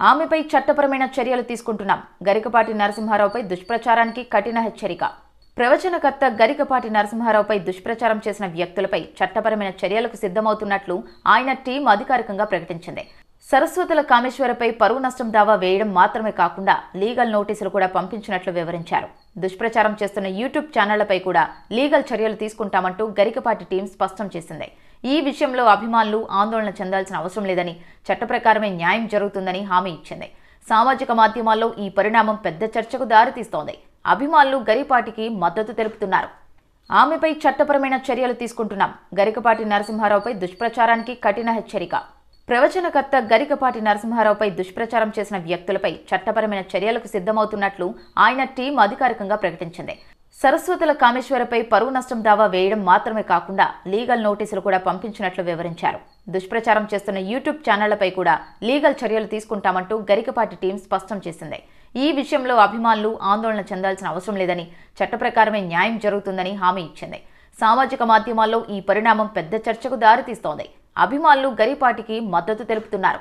ఆమెపై చట్టపరమైన చర్యలు తీసుకుంటున్నాం. గరికపాటి నరసింహారావుపై దుష్ప్రచారానికి కఠిన హెచ్చరిక. ప్రవచనకర్త గరికపాటి నరసింహారావుపై దుష్ప్రచారం చేసిన వ్యక్తులపై చట్టపరమైన చర్యలకు సిద్ధమవుతున్నట్లు ఆయన టీం అధికారికంగా ప్రకటించింది. సరస్వతుల కామేశ్వరపై పరువు నష్టం దావా వేయడం మాత్రమే కాకుండా లీగల్ నోటీసులు కూడా పంపించినట్లు వివరించారు. దుష్ప్రచారం చేస్తున్న యూట్యూబ్ ఛానళ్ళపై కూడా లీగల్ చర్యలు తీసుకుంటామంటూ గరికపాటి టీం స్పష్టం చేసింది. ఈ విషయంలో అభిమానులు ఆందోళన చెందాల్సిన అవసరం లేదని చట్ట ప్రకారమే న్యాయం జరుగుతుందని హామీ ఇచ్చింది. సామాజిక మాధ్యమాల్లో ఈ పరిణామం పెద్ద చర్చకు దారితీస్తోంది. అభిమానులు గరిపాటికి మద్దతు తెలుపుతున్నారు. ఆమెపై చట్టపరమైన చర్యలు తీసుకుంటున్నాం. గరికపాటి నరసింహారావుపై దుష్ప్రచారానికి కఠిన హెచ్చరిక. ప్రవచనకర్త గరికపాటి నరసింహారావుపై దుష్ప్రచారం చేసిన వ్యక్తులపై చట్టపరమైన చర్యలకు సిద్ధమవుతున్నట్లు ఆయన టీం అధికారికంగా ప్రకటించింది. సరస్వతుల కామేశ్వరపై పరువు నష్టం దావా వేయడం మాత్రమే కాకుండా లీగల్ నోటీసులు కూడా పంపించినట్లు వివరించారు. దుష్ప్రచారం చేస్తున్న యూట్యూబ్ ఛానళ్ళపై కూడా లీగల్ చర్యలు తీసుకుంటామంటూ గరికపాటి టీం స్పష్టం చేసింది. ఈ విషయంలో అభిమానులు ఆందోళన చెందాల్సిన అవసరం లేదని చట్టప్రకారమే న్యాయం జరుగుతుందని హామీ ఇచ్చింది. సామాజిక మాధ్యమాల్లో ఈ పరిణామం పెద్ద చర్చకు దారితీస్తోంది. అభిమానులు గరిపాటికి మద్దతు తెలుపుతున్నారు.